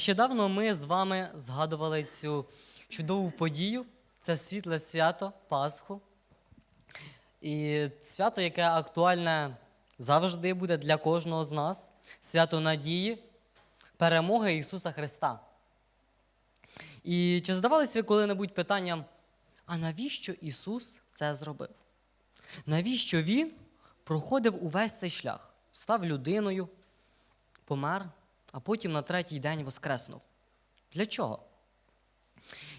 Нещодавно ми з вами згадували цю чудову подію. Це світле свято Пасху. І свято, яке актуальне завжди буде для кожного з нас. Свято надії, перемоги Ісуса Христа. І чи задавалися ви коли-небудь питанням, а навіщо Ісус це зробив? Навіщо Він проходив увесь цей шлях? Став людиною, помер, а потім на третій день воскреснув. Для чого?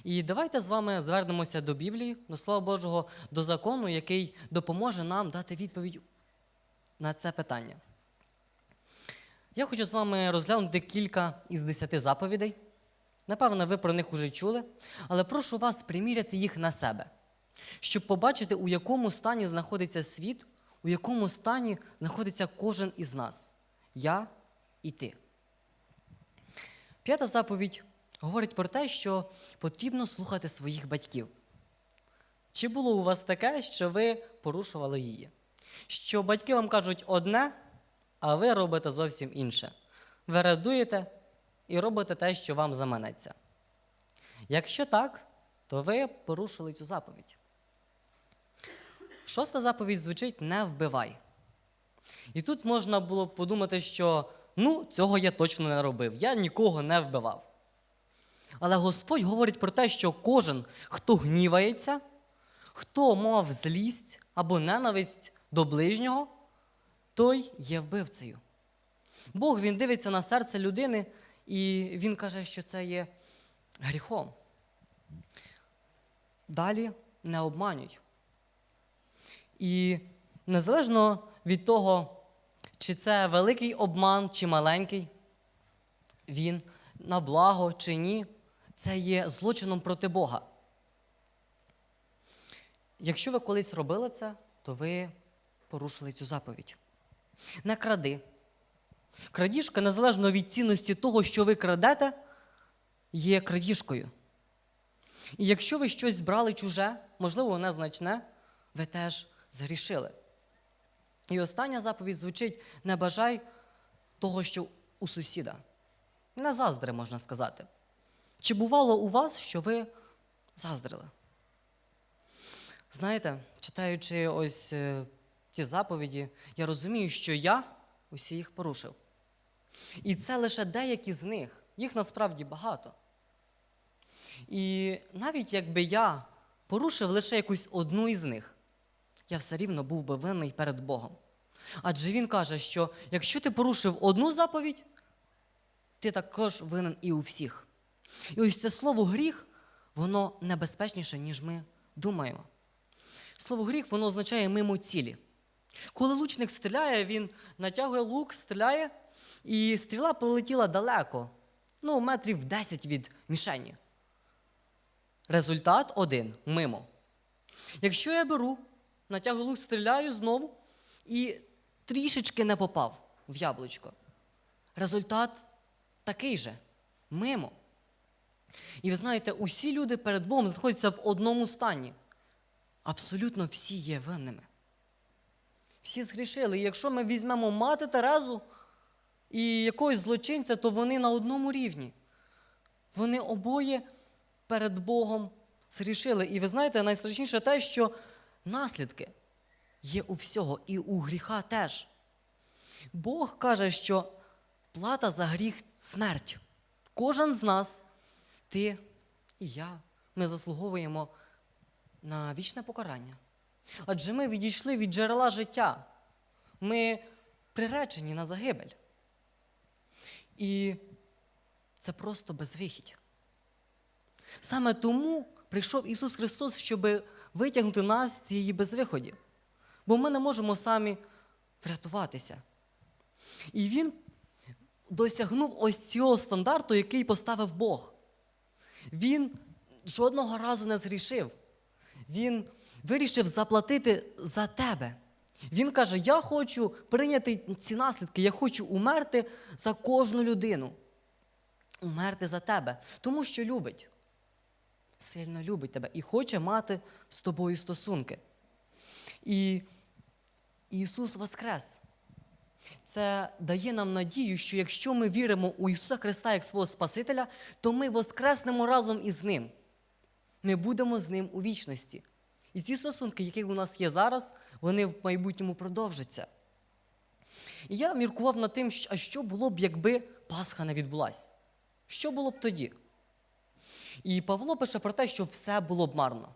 І давайте з вами звернемося до Біблії, до Слова Божого, до закону, який допоможе нам дати відповідь на це питання. Я хочу з вами розглянути кілька із десяти заповідей. Напевно, ви про них уже чули, але прошу вас приміряти їх на себе, щоб побачити, у якому стані знаходиться світ, у якому стані знаходиться кожен із нас я і ти. П'ята заповідь говорить про те, що потрібно слухати своїх батьків. Чи було у вас таке, що ви порушували її? Що батьки вам кажуть одне, а ви робите зовсім інше. Ви радуєте і робите те, що вам заманеться. Якщо так, то ви порушили цю заповідь. Шоста заповідь звучить не вбивай. І тут можна було подумати, що ну, цього я точно не робив, я нікого не вбивав. Але Господь говорить про те, що кожен, хто гнівається, хто мав злість або ненависть до ближнього, той є вбивцею. Бог він дивиться на серце людини, і він каже, що це є гріхом. Далі не обманюй. І незалежно від того, чи це великий обман, чи маленький, він на благо чи ні, це є злочином проти Бога. Якщо ви колись робили це, то ви порушили цю заповідь. Не кради. Крадіжка, незалежно від цінності того, що ви крадете, є крадіжкою. І якщо ви щось збрали чуже, можливо, незначне, ви теж згрішили. І остання заповідь звучить: не бажай того, що у сусіда. Не заздри, можна сказати. Чи бувало у вас, що ви заздрили? Знаєте, читаючи ось е, ті заповіді, я розумію, що я усі їх порушив. І це лише деякі з них, їх насправді багато. І навіть якби я порушив лише якусь одну із них, я все рівно був би винний перед Богом. Адже він каже, що якщо ти порушив одну заповідь, ти також винен і у всіх. І ось це слово гріх, воно небезпечніше, ніж ми думаємо. Слово гріх, воно означає мимо цілі. Коли лучник стріляє, він натягує лук, стріляє, і стріла полетіла далеко, ну, метрів 10 від мішені. Результат один мимо. Якщо я беру, натягую лук, стріляю знову і трішечки не попав в яблучко. Результат такий же мимо. І ви знаєте, усі люди перед Богом знаходяться в одному стані. Абсолютно всі є винними. Всі згрішили. І якщо ми візьмемо мати Терезу і якогось злочинця, то вони на одному рівні. Вони обоє перед Богом згрішили. І ви знаєте, найстрашніше те, що наслідки є у всього, і у гріха теж. Бог каже, що плата за гріх смерть. Кожен з нас, ти і я, ми заслуговуємо на вічне покарання. Адже ми відійшли від джерела життя. Ми приречені на загибель. І це просто безвихідь. Саме тому прийшов Ісус Христос, щоб витягнути нас з цієї безвиході. Бо ми не можемо самі врятуватися. І Він досягнув ось цього стандарту, який поставив Бог. Він жодного разу не згрішив. Він вирішив заплатити за тебе. Він каже: Я хочу прийняти ці наслідки, я хочу умерти за кожну людину. Умерти за тебе, тому що любить. Сильно любить тебе і хоче мати з тобою стосунки. І Ісус Воскрес. Це дає нам надію, що якщо ми віримо у Ісуса Христа як свого Спасителя, то ми воскреснемо разом із Ним. Ми будемо з Ним у вічності. І ці стосунки, які у нас є зараз, вони в майбутньому продовжаться. І я міркував над тим, а що було б, якби Пасха не відбулась? Що було б тоді? І Павло пише про те, що все було б марно.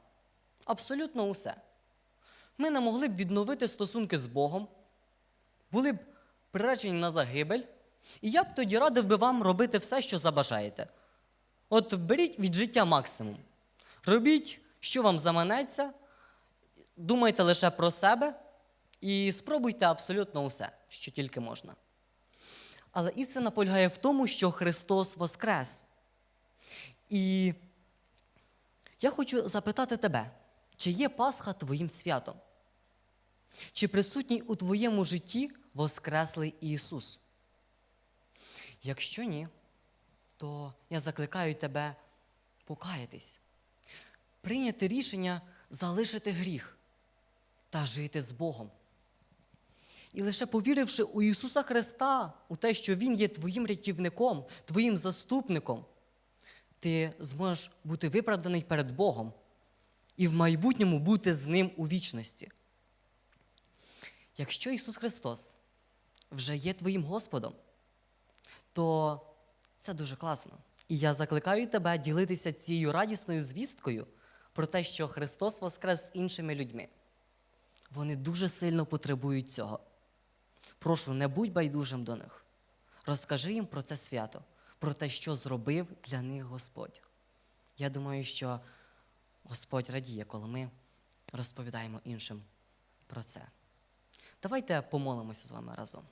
Абсолютно усе. Ми не могли б відновити стосунки з Богом, були б приречені на загибель, і я б тоді радив би вам робити все, що забажаєте. От беріть від життя максимум. Робіть, що вам заманеться, думайте лише про себе і спробуйте абсолютно усе, що тільки можна. Але істина полягає в тому, що Христос Воскрес. І я хочу запитати тебе, чи є Пасха твоїм святом? Чи присутній у твоєму житті Воскреслий Ісус? Якщо ні, то я закликаю тебе покаятись, прийняти рішення залишити гріх та жити з Богом. І лише повіривши у Ісуса Христа, у те, що Він є твоїм рятівником, твоїм заступником, ти зможеш бути виправданий перед Богом і в майбутньому бути з Ним у вічності. Якщо Ісус Христос вже є твоїм Господом, то це дуже класно. І я закликаю тебе ділитися цією радісною звісткою про те, що Христос воскрес з іншими людьми. Вони дуже сильно потребують цього. Прошу, не будь байдужим до них. Розкажи їм про це свято, про те, що зробив для них Господь. Я думаю, що Господь радіє, коли ми розповідаємо іншим про це. Давайте помолимося з вами разом.